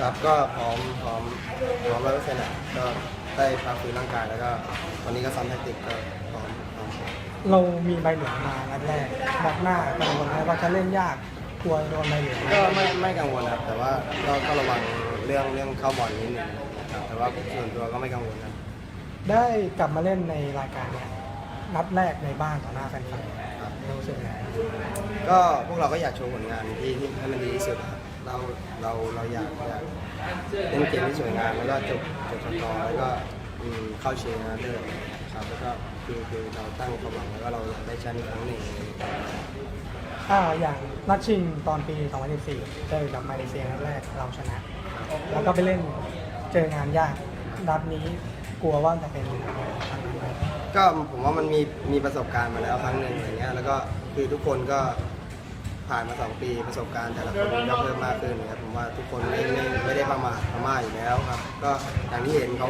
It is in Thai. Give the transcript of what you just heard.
ครับก็พร้อมพร้อมพร้อมร้อยเปอร์เซ็นต์อะก็ได้พักฟื้นร่างกายแล้วก็วันนี้ก็ซ้อมแทคติกก็พร้อมพร้อมเรามีใบเหลืองมานัดแรกนัดหน้ากังวลไหมว่าจะเล่นยากกลัวโดนใบเหลืองก็ไม่ไม่กังวลครับแต่ว่าก็ก็ระวังเรื่องเรื่องเข้าบอลนิดนึงครับแต่ว่าส่วนตัวก็ไม่กังวลครับได้กลับมาเล่นในรายการเนี่ยนัดแรกในบ้านต่อหน้าแฟนครับๆรู้สึกไง ก็พวกเราก็อยากโชว์ผลงานที่ที่ให้มันดีที่สุดครับเราเราเราอยากอยากเล่นเกมที่สวยงามแล้วก็จบจบสกอร์แล้วก็อืมเข้าชิงนะเดิมครับแล้วก็คือคือเราตั้งความหวังแล้วก็เราอยากได้แชมป์อีกครั้งหนึ่งอ่าอย่างนัดชิงตอนปี 2014 เจอกับมาเลเซียนัดแรกเราชนะ แล้วก็ไปเล่นเจองานยากนัดนี้กลัวว่าจะเป็นอะไรครั้งนั้นไหม ก็ผมว่ามันมีมีประสบการณ์มาแล้วครั้งหนึ่งอย่างเงี้ยแล้วก็คือทุกคนก็ ผ่านมาสองปีประสบการณ์แต่ละคนก็เพิ่มมากขึ้นนะครับผมว่าทุกคนไม่ไม่ไม่ได้ประมาทประมาทอยู่แล้วครับ ก็อย่างที่เห็นเขา